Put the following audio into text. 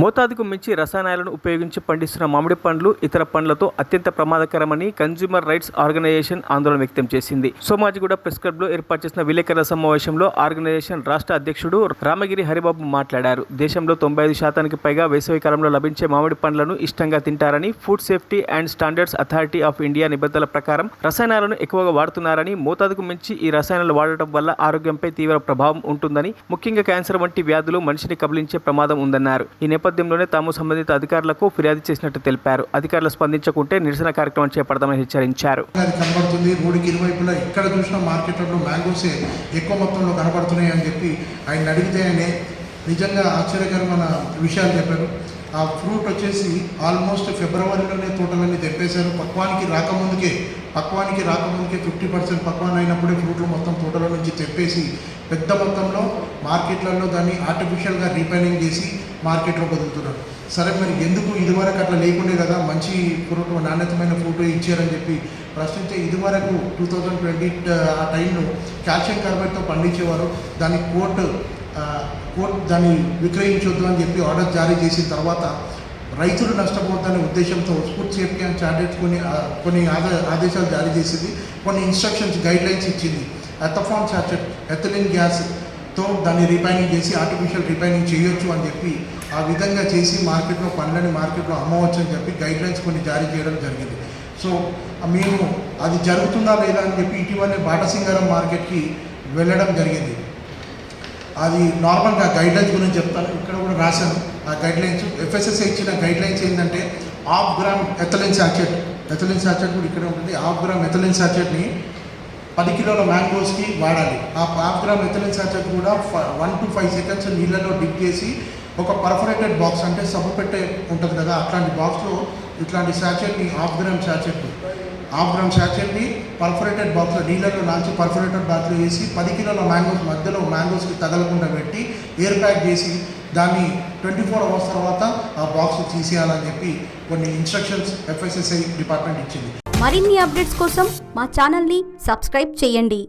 మోతాదుకు మించి రసాయనాలను ఉపయోగించి పండిస్తున్న మామిడి పండ్లు ఇతర పండ్లతో అత్యంత ప్రమాదకరమని కన్జ్యూమర్ రైట్స్ ఆర్గనైజేషన్ ఆందోళన వ్యక్తం చేసింది. సోమాజిగూడ ప్రెస్ క్లబ్లో ఏర్పాటు చేసిన విలేకరుల సమావేశంలో ఆర్గనైజేషన్ రాష్ట్ర అధ్యక్షుడు రామగిరి హరిబాబు మాట్లాడారు. దేశంలో తొంభై ఐదు శాతానికి పైగా వేసవి కాలంలో లభించే మామిడి పండ్లను ఇష్టంగా తింటారని food safety and standards authority of India నిబంధనల ప్రకారం రసాయనాలను ఎక్కువగా వాడుతున్నారని మోతాదుకు మించి ఈ రసాయనాలు వాడటం వల్ల ఆరోగ్యంపై తీవ్ర ప్రభావం ఉంటుందని ముఖ్యంగా క్యాన్సర్ వంటి వ్యాధులు మనిషిని కబలించే ప్రమాదం ఉందన్నారు. ఈ నేపథ్యంలోనే తాము సంబంధిత అధికారులకు ఫిర్యాదు చేసినట్టు తెలిపారు. అధికారులు స్పందించకుంటే నిరసన కార్యక్రమం చేపడతామని హెచ్చరించారు. కనబడుతుంది. రోడ్డుకి ఇరువైపులా ఎక్కడ చూసినా మార్కెట్లో మ్యాంగోసే ఎక్కువ మొత్తంలో కనబడుతున్నాయి అని చెప్పి ఆయన అడిగితే ఆయనే నిజంగా ఆశ్చర్యకరమైన విషయాలు చెప్పారు. ఆ ఫ్రూట్ వచ్చేసి ఆల్మోస్ట్ ఫిబ్రవరిలోనే తోటలన్నీ తెప్పేశారు. పక్వానికి రాకముందుకే పక్వానికి రాకముందుకే ఫిఫ్టీ పర్సెంట్ పక్వాన్ అయినప్పుడే ఫ్రూట్లు మొత్తం తోటల నుంచి తెప్పేసి పెద్ద మొత్తంలో మార్కెట్లలో దాన్ని ఆర్టిఫిషియల్గా రీపైనింగ్ చేసి మార్కెట్లో వదులుతున్నారు. సరే మరి ఎందుకు ఇదివరకు అట్లా లేకుండే కదా మంచి ఫ్రూట్ నాణ్యతమైన ఫ్రూట్ ఇచ్చారని చెప్పి ప్రశ్నించే ఇదివరకు టూ థౌజండ్ ట్వంటీ ఆ టైంలో కాల్షియం కార్బైడ్తో పండించేవారు. దాన్ని కోర్టు కోర్టు దాన్ని విక్రయించొద్దు అని చెప్పి ఆర్డర్ జారీ చేసిన తర్వాత రైతులు నష్టపోతానే ఉద్దేశంతో ఫుడ్ సేఫ్టీ అండ్ స్టాండర్డ్స్ కొన్ని కొన్ని ఆదేశాలు జారీ చేసింది. కొన్ని ఇన్స్ట్రక్షన్స్ గైడ్ లైన్స్ ఇచ్చింది. ఎథఫాన్ సాచెట్ ఎథలిన్ గ్యాస్తో దాన్ని రిఫైనింగ్ చేసి ఆర్టిఫిషియల్ రిఫైనింగ్ చేయొచ్చు అని చెప్పి ఆ విధంగా చేసి మార్కెట్లో పండ్లని మార్కెట్లో అమ్మవచ్చు అని చెప్పి గైడ్ లైన్స్ కొన్ని జారీ చేయడం జరిగింది. సో మేము అది జరుగుతుందా లేదా అని చెప్పి ఇటీవలే బాటసింగారం మార్కెట్కి వెళ్ళడం జరిగింది. అది నార్మల్గా గైడ్ లైన్స్ గురించి చెప్తాను. ఇక్కడ కూడా రాశాను ఆ గైడ్ లైన్స్ ఎఫ్ఎస్ఎస్ఐ ఇచ్చిన గైడ్ లైన్స్ ఏంటంటే half gram ethylene sachet ethylene sachet కూడా ఇక్కడ ఉంటుంది. హాఫ్ గ్రామ్ ఎథలిన్ సాచెట్ని పది కిలోల మ్యాంగోస్కి వాడాలి. ఆ హాఫ్ గ్రామ్ ఎథలిన్ సాచెట్ కూడా వన్ టు ఫైవ్ సెకండ్స్ నీళ్ళలో డిప్ చేసి ఒక పర్ఫరేటెడ్ బాక్స్ అంటే సబ్బు పెట్టే ఉంటుంది కదా అట్లాంటి బాక్స్లో ఇట్లాంటి సాచెట్ని హాఫ్ గ్రామ్ సాచెట్ని హాఫ్ శాచల్ని పర్ఫరేటెడ్ బాక్స్లో నీళ్ళలో లాంచి పర్ఫరేటెడ్ బాక్స్లో వేసి పది కిలోల మ్యాంగోస్ మధ్యలో మ్యాంగోస్కి తగలకుండా పెట్టి ఎయిర్ ప్యాక్ చేసి దాన్ని ట్వంటీ ఫోర్ అవర్స్ తర్వాత ఆ బాక్స్ తీసేయాలని చెప్పి కొన్ని ఇన్స్ట్రక్షన్స్ ఎఫ్ఎస్ఎస్ఐ డిపార్ట్మెంట్ ఇచ్చింది. మరిన్ని అప్డేట్స్ కోసం మా ఛానల్ని సబ్స్క్రైబ్ చేయండి.